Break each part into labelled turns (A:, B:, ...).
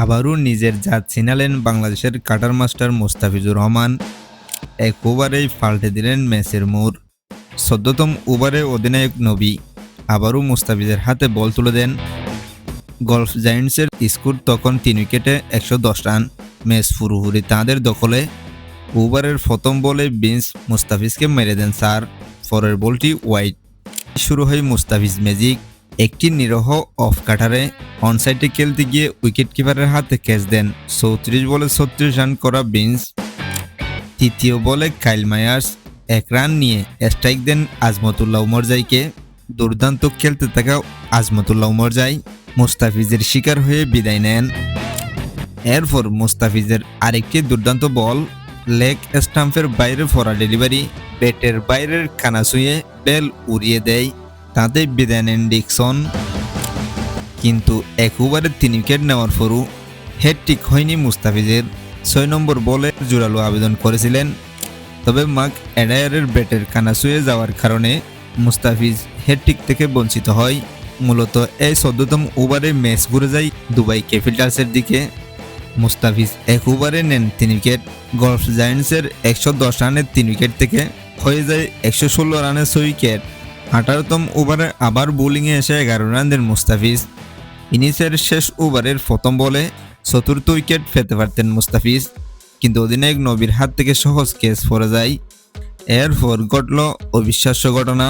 A: আবারও নিজের জাত ছিনালেন বাংলাদেশের কাটার মাস্টার মোস্তাফিজুর রহমান। এক ওভারেই পাল্টে দিলেন ম্যাচের মোড়। চোদ্দতম ওভারে অধিনায়ক নবী আবারও মুস্তাফিজের হাতে বল তুলে দেন। গলফ জায়েন্টসের স্কোর তখন তিন উইকেটে একশো দশ রান। ম্যাচ পুরোপুরি তাঁদের দখলে ওভারের প্রথম বলে বিন্স মুস্তাফিজকে মেরে দেন স্যার। পরের বলটি ওয়াইড। শুরু হয় মুস্তাফিজ ম্যাজিক। একটি নিরহ অফ কাটারে অনসাইডে খেলতে গিয়ে উইকেট কিপারের হাতে ক্যাচ দেন। চৌত্রিশ বলে ছত্রিশ রান করা বিন্স তৃতীয় বলে কাইল মায়ার্স এক রান নিয়ে স্ট্রাইক দেন আজমতুল্লাহ উমরজাইকে দুর্দান্ত খেলতে থাকা আজমতুল্লাহ উমরজাই মুস্তাফিজের শিকার হয়ে বিদায় নেন। এরপর মুস্তাফিজের আরেকটি দুর্দান্ত বল লেগ স্টাম্পের বাইরে ফরা ডেলিভারি ব্যাটের বাইরের কানা ছুঁয়ে বেল উড়িয়ে দেয়। তাতে বিদায় নেন ডিকসন। কিন্তু এক ওভারে তিন উইকেট নেওয়ার পরও হেডটিক হয়নি মুস্তাফিজের। ছয় নম্বর বলে জোরালো আবেদন করেছিলেন। তবে মাক অ্যাডায়ারের ব্যাটের কানা ছুঁয়ে যাওয়ার কারণে মুস্তাফিজ হেডটিক থেকে বঞ্চিত হয়। মূলত এই চোদ্দতম ওভারে ম্যাচ ঘুরে যায় দুবাই ক্যাপিটালসের দিকে। মুস্তাফিজ এক ওভারে নেন তিন উইকেট। গলফ জায়েন্টসের একশো দশ রানের তিন উইকেট থেকে হয়ে যায় একশো ষোলো রানের ছয় উইকেট। আঠারোতম ওভারে আবার বোলিংয়ে এসে এগারো রান দেন মুস্তাফিজ। ইনিংসের শেষ ওভারের প্রথম বলে চতুর্থ উইকেট পেতে পারতেন মুস্তাফিজ। কিন্তু অধিনায়ক নবীর হাত থেকে সহজ কেস পড়ে যায়। এরপর ঘটল অবিশ্বাস্য ঘটনা।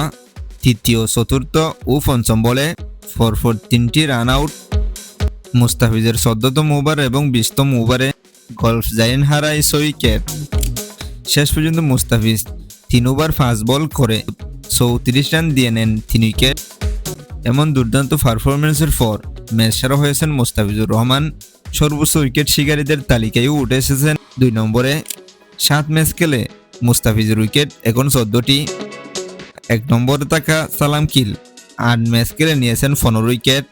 A: তৃতীয়, চতুর্থ ও পঞ্চম বলে ফোর ফোর তিনটি রান আউট মুস্তাফিজের চোদ্দতম ওভার এবং বিশতম ওভারে গলফ জাইন হারায় ছয় উইকেট শেষ পর্যন্ত মুস্তাফিজ তিন ওভার ফাস্ট বল করে। চৌত্রিশ রান দিয়ে নেন তিন উইকেট এমন দুর্দান্ত পারফরমেন্সের পর ম্যাচ সেরা হয়েছেন মোস্তাফিজুর রহমান। সর্বোচ্চ উইকেট শিকারীদের তালিকায়ও উঠে এসেছেন দুই নম্বরে। সাত ম্যাচ খেলে মুস্তাফিজুর উইকেট এখন চোদ্দটি। এক নম্বরে থাকা সালাম কিল। আট ম্যাচ খেলে নিয়েছেন পনেরো উইকেট